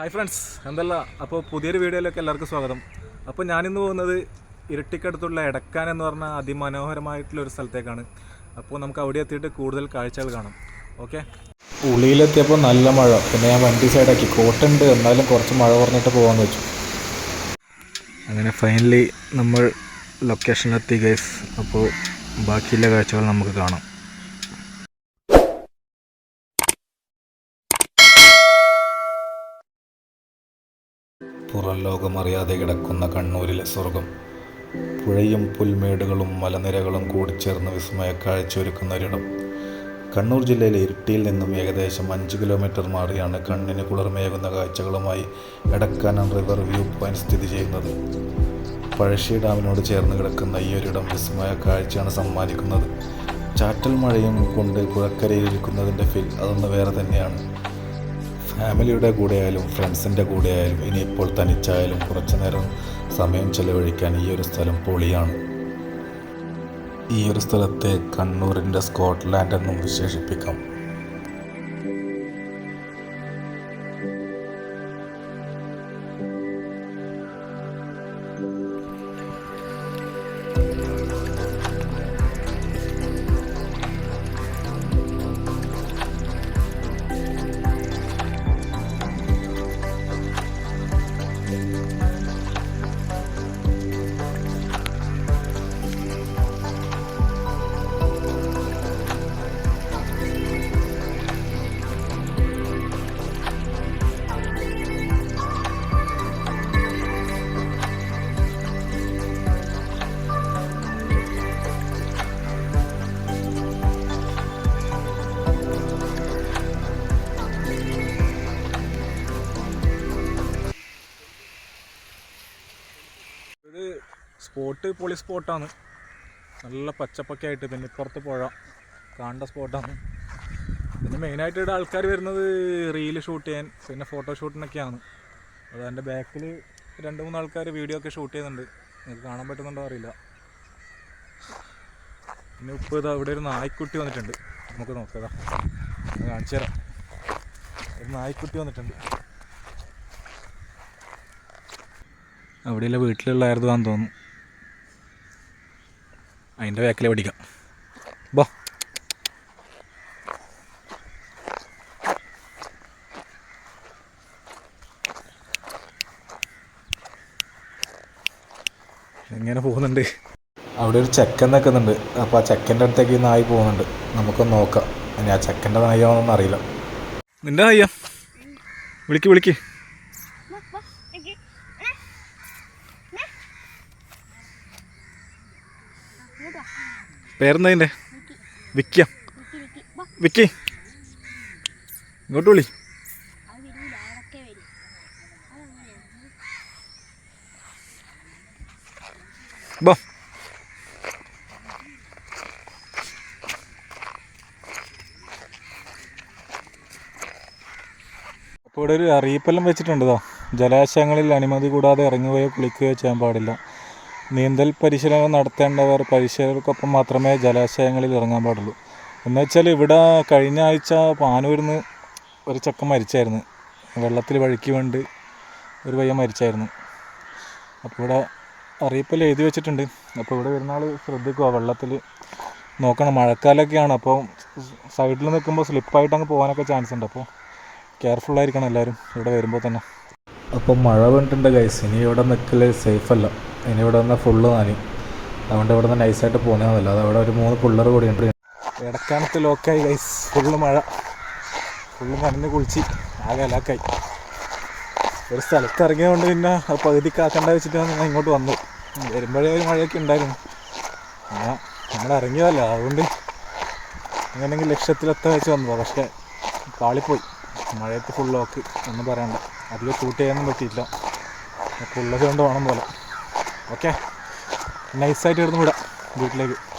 Hi friends എന്തല്ല? അപ്പോൾ പുതിയൊരു വീഡിയോയിലേക്ക് എല്ലാവർക്കും സ്വാഗതം. അപ്പോൾ ഞാനിന്ന് പോകുന്നത് ഇരട്ടിക്കടുത്തുള്ള എടക്കാൻ എന്ന് പറഞ്ഞ അതിമനോഹരമായിട്ടുള്ള ഒരു സ്ഥലത്തേക്കാണ്. അപ്പോൾ നമുക്ക് അവിടെ എത്തിയിട്ട് കൂടുതൽ കാഴ്ചകൾ കാണാം. ഓക്കെ ഉള്ളിയിലെത്തിയപ്പോൾ നല്ല മഴ. പിന്നെ ഞാൻ വണ്ടി സൈഡാക്കി കോട്ടുണ്ട്. എന്നാലും കുറച്ച് മഴ കുറഞ്ഞിട്ട് പോകാമെന്ന് വെച്ചു. അങ്ങനെ ഫൈനലി നമ്മൾ ലൊക്കേഷനിലെത്തി ഗൈസ് അപ്പോൾ ബാക്കിയുള്ള കാഴ്ചകൾ നമുക്ക് കാണാം. പുറം ലോകമറിയാതെ കിടക്കുന്ന കണ്ണൂരിലെ സ്വർഗം. പുഴയും പുൽമേടുകളും മലനിരകളും കൂടിച്ചേർന്ന് വിസ്മയ കാഴ്ചയൊരുക്കുന്ന ഒരിടം. കണ്ണൂർ ജില്ലയിലെ ഇരിട്ടിയിൽ നിന്നും ഏകദേശം അഞ്ച് കിലോമീറ്റർ മാറിയാണ് കണ്ണിന് കുളിർമയേകുന്ന കാഴ്ചകളുമായി എടക്കാനം റിവർ വ്യൂ പോയിന്റ് സ്ഥിതി ചെയ്യുന്നത്. പഴശ്ശി ഡാമിനോട് ചേർന്ന് കിടക്കുന്ന ഈ ഒരിടം വിസ്മയ കാഴ്ചയാണ് സമ്മാനിക്കുന്നത്. ചാറ്റൽ മഴയും കൊണ്ട് കുഴക്കരയിൽ ഇരിക്കുന്നതിന്റെ ഫീൽ അതൊന്ന് വേറെ തന്നെയാണ്. ഫാമിലിയുടെ കൂടെയായാലും ഫ്രണ്ട്സിന്റെ കൂടെയായാലും ഇനിയിപ്പോൾ തനിച്ചായാലും കുറച്ച് നേരം സമയം ചെലവഴിക്കാൻ ഈ ഒരു സ്ഥലം പൊളിയാണ്. ഈ ഒരു സ്ഥലത്തെ കണ്ണൂരിന്റെ സ്കോട്ട്ലാൻഡ് എന്നും വിശേഷിപ്പിക്കാം. ഇത് സ്പോട്ട് പൊളി സ്പോട്ടാണ് നല്ല പച്ചപ്പൊക്കെ ആയിട്ട് പിന്നെ ഇപ്പുറത്ത് പുഴ കാണേണ്ട സ്പോട്ടാണ് പിന്നെ മെയിനായിട്ട് ഇവിടെ ആൾക്കാർ വരുന്നത് റീൽ ഷൂട്ട് ചെയ്യാൻ പിന്നെ ഫോട്ടോ ഷൂട്ടിനൊക്കെയാണ് അത് എന്റെ ബാക്കിൽ രണ്ട് മൂന്ന് ആൾക്കാർ വീഡിയോ ഒക്കെ ഷൂട്ട് ചെയ്യുന്നുണ്ട്. നിങ്ങൾക്ക് കാണാൻ പറ്റുന്നുണ്ടോ അറിയില്ല. പിന്നെ ഉപ്പ് ഇതാ ഇവിടെ ഒരു നായ്ക്കുട്ടി വന്നിട്ടുണ്ട്. നമുക്ക് നോക്കാം കാണിച്ചു തരാം ഒരു നായ്ക്കുട്ടി വന്നിട്ടുണ്ട്. അവിടെയുള്ള വീട്ടിലുള്ളായിരുന്നാന്ന് തോന്നുന്നു. അതിന്റെ ബാക്കിൽ പഠിക്കാം. ബോ. എങ്ങനെ പോകുന്നുണ്ട്. അവിടെ ഒരു ചെക്കൻ നിൽക്കുന്നുണ്ട്. അപ്പോൾ ആ ചെക്കന്റെ അടുത്തേക്ക് ഈ നായി പോകുന്നുണ്ട്. നമുക്കൊന്ന് നോക്കാം. ഇനി ആ ചെക്കന്റെ നായാണെന്നൊന്നും അറിയില്ല. നിന്റെ നായ്യ? വിളിക്ക് വിളിക്ക്. പേരെന്താ അതിന്റെ വിക്കിയ വിക്കി. ഇങ്ങോട്ട് വിളി. ബോ. അപ്പോൾ ഇവിടെ ഒരു അറിയിപ്പെല്ലാം വെച്ചിട്ടുണ്ട് ജലാശയങ്ങളിൽ അനുമതി കൂടാതെ ഇറങ്ങുകയോ കുളിക്കുകയോ ചെയ്യാൻ പാടില്ല. നീന്തൽ പരിശീലനം നടത്തേണ്ടവർ പരിശീലകർക്കൊപ്പം മാത്രമേ ജലാശയങ്ങളിൽ ഇറങ്ങാൻ പാടുള്ളൂ. എന്നുവെച്ചാൽ ഇവിടെ കഴിഞ്ഞ ആഴ്ച പാനൂരിൽ നിന്ന് ഒരു ചക്ക മരിച്ചായിരുന്നു. വെള്ളത്തിൽ വഴുക്കി വേണ്ടി ഒരു പയ്യൻ മരിച്ചായിരുന്നു. അപ്പോൾ ഇവിടെ അറിയിപ്പിൽ എഴുതി വെച്ചിട്ടുണ്ട്. അപ്പോൾ ഇവിടെ വരുന്ന ആൾ ശ്രദ്ധിക്കുക വെള്ളത്തിൽ നോക്കണം. മഴക്കാലമൊക്കെയാണ്. അപ്പോൾ സൈഡിൽ നിൽക്കുമ്പോൾ സ്ലിപ്പായിട്ട് അങ്ങ് പോകാനൊക്കെ ചാൻസ് ഉണ്ട്. അപ്പോൾ കെയർഫുള്ളായിരിക്കണം എല്ലാവരും ഇവിടെ വരുമ്പോൾ തന്നെ. അപ്പോൾ മഴ വീണിട്ടുണ്ട് ഗൈസ് ഇനി ഇവിടെ നിൽക്കൽ സേഫ് അല്ല. ഇനി ഇവിടെ വന്നാൽ ഫുള്ള് നാനി അതുകൊണ്ട് ഇവിടെ നിന്ന് നൈസായിട്ട് പോകുന്നതല്ല അത് അവിടെ ഒരു മൂന്ന് പിള്ളേർ കൂടി ഉണ്ട്. ഇടക്കാലത്ത് ലോക്കായി ഗൈസ് ഫുള്ള് മഴ. ഫുള്ള് നനഞ്ഞ് കുളിച്ച്. ആകെ അലാക്കായി. ഒരു സ്ഥലത്ത് ഇറങ്ങിയതുകൊണ്ട് പിന്നെ പകുതിക്കാക്കണ്ട വെച്ചിട്ടാണ് ഞാൻ ഇങ്ങോട്ട് വന്നു. വരുമ്പോഴേ ഒരു മഴയൊക്കെ ഉണ്ടായിരുന്നു. ഞാൻ നമ്മൾ ഇറങ്ങിയതല്ല. അതുകൊണ്ട് എങ്ങനെയെങ്കിലും ലക്ഷ്യത്തിലെത്താൻ വെച്ച് വന്നു പക്ഷേ പാളിപ്പോയി. മഴയത്ത് ഫുൾ ലോക്ക് ഒന്നും പറയണ്ട. അധികം ഷൂട്ട് ചെയ്യാനൊന്നും പറ്റിയില്ല ഫുള്ളൊക്കെ കൊണ്ട് വേണം പോലെ. ഓക്കെ. നൈസായിട്ട് ഇടുന്ന് വിടാം. വീട്ടിലേക്ക്.